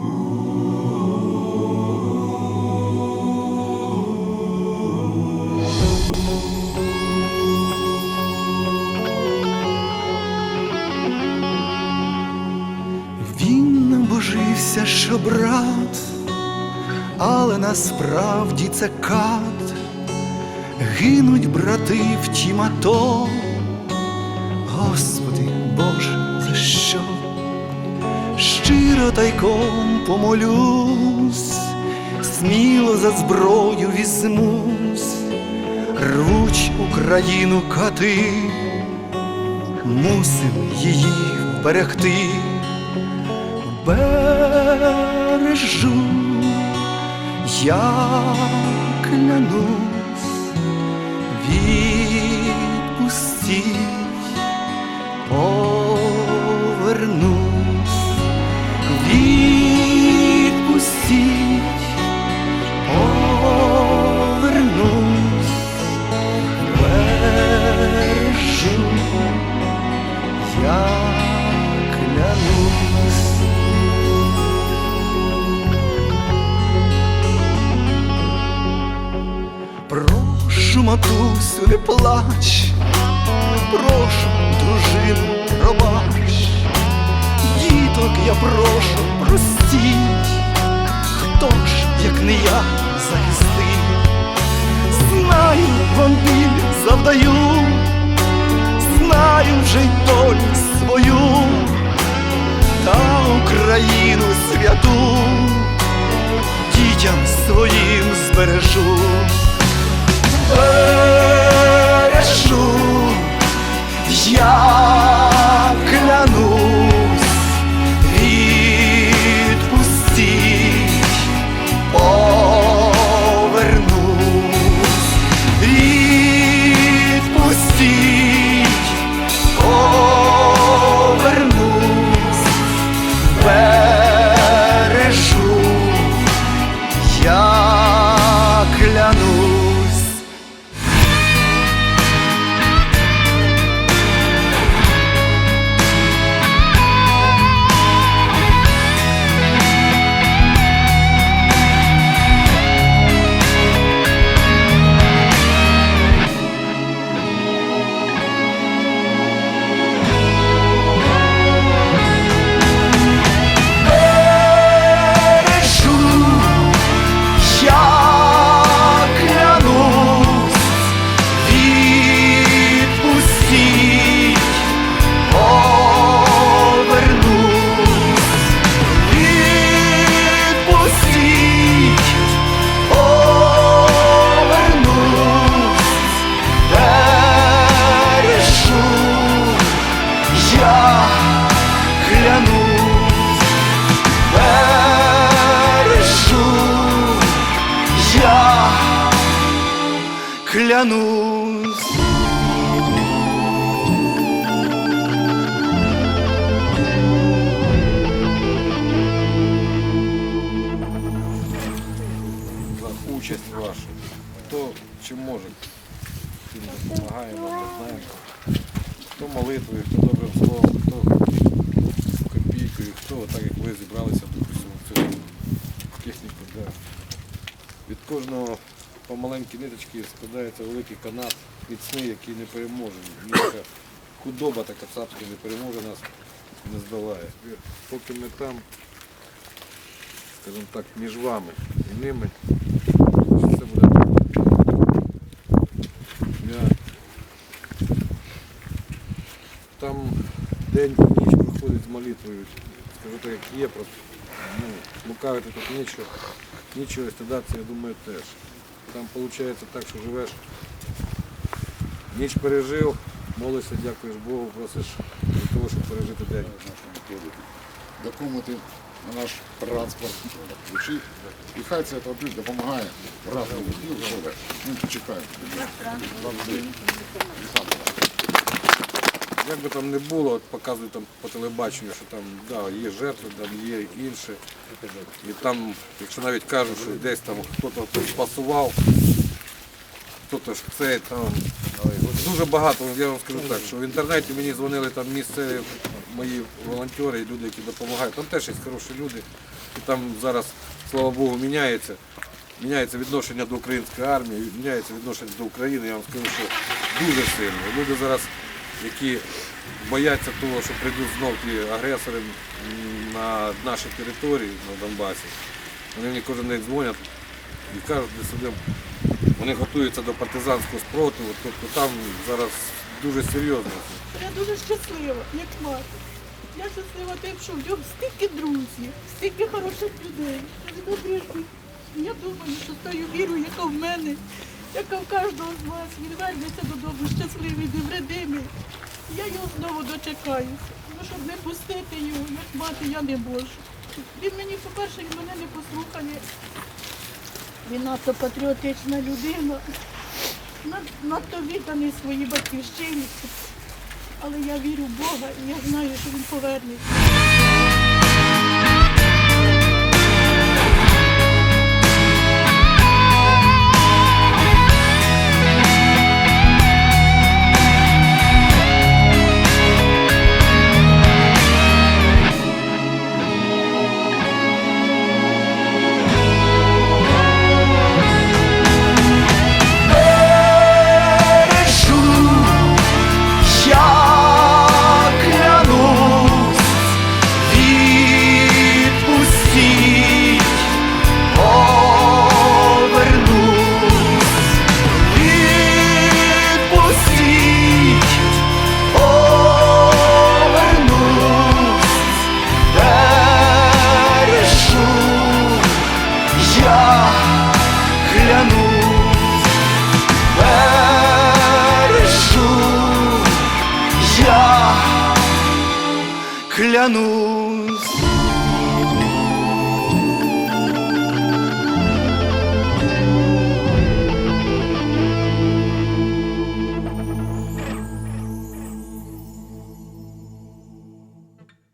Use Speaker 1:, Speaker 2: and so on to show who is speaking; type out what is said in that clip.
Speaker 1: Він набожився, що брат, але насправді це кат. Гинуть брати в тім ато. Господи Боже? Тайком помолюсь, сміло за зброю візьмусь, рвуть Україну кати, мусим її вберегти. Бережу, я клянусь, відпустіть, повернусь, матусю, не плач, прошу, дружину, пробач, діток я прошу, простіть, хто ж, як не я, захистив, знаю, вам біль завдаю, знаю вже й долю свою, та Україну святу. Дітям своїм збережу клянусь.
Speaker 2: за участь вашу. Хто чим може, тим допомагає ми знаємо. Хто молитвою, хто добрим словом, хто копійкою, хто так як ви зібралися допустимо, в цю техніку. Від кожного по маленькій ниточці складається великий канат, міцний, який не переможений. Ніяка худоба така цапська не переможе нас, не здолає. Поки ми там, скажімо так, між вами і ними, все буде. Я... Там день ніч проходить з молитвою. Скажу так, як є, просто ну, лукавити тут нічого, нічого стидатися, я думаю, теж. Там виходить так, що живеш, ніч пережив, молишся, дякуєш Богу, просиш для того, щоб пережити день.
Speaker 3: докумати на наш транспорт. Ключі. І хай це автомобіль допомагає разом. Ми чекаємо.
Speaker 2: Як би там не було, показують там по телебаченню, що там да, є жертви, там є інше. І там, якщо навіть кажуть, що десь там хтось спасував, хтось ж це там. Дуже багато, я вам скажу так, що в інтернеті мені дзвонили там місцеві мої волонтери і люди, які допомагають. Там теж є хороші люди. І там зараз, слава Богу, міняється. Міняється відношення до української армії, міняється відношення до України. Я вам скажу, що дуже сильно. Люди зараз, які бояться того, що прийдуть знов ті агресори на наші території на Донбасі. Вони мені кожен день дзвонять і кажуть, де сидимо, вони готуються до партизанського спротиву, тобто там зараз дуже серйозно.
Speaker 4: Я дуже щаслива, як мати. Я щаслива тим, що в ньому стільки друзів, стільки хороших людей. Я думаю, що з тою вірою, яка в мене, яка в кожного з вас, він вернеться додому щасливий, невредимий. Я його знову дочекаюся. Ну, щоб не пустити його, як мати, я не можу. Він мені, по-перше, він мене не послухає. Він надто патріотична людина, надто відданий своїй батьківщині. Але я вірю в Бога і я знаю, що він повернеться.
Speaker 1: Бережу, я клянусь.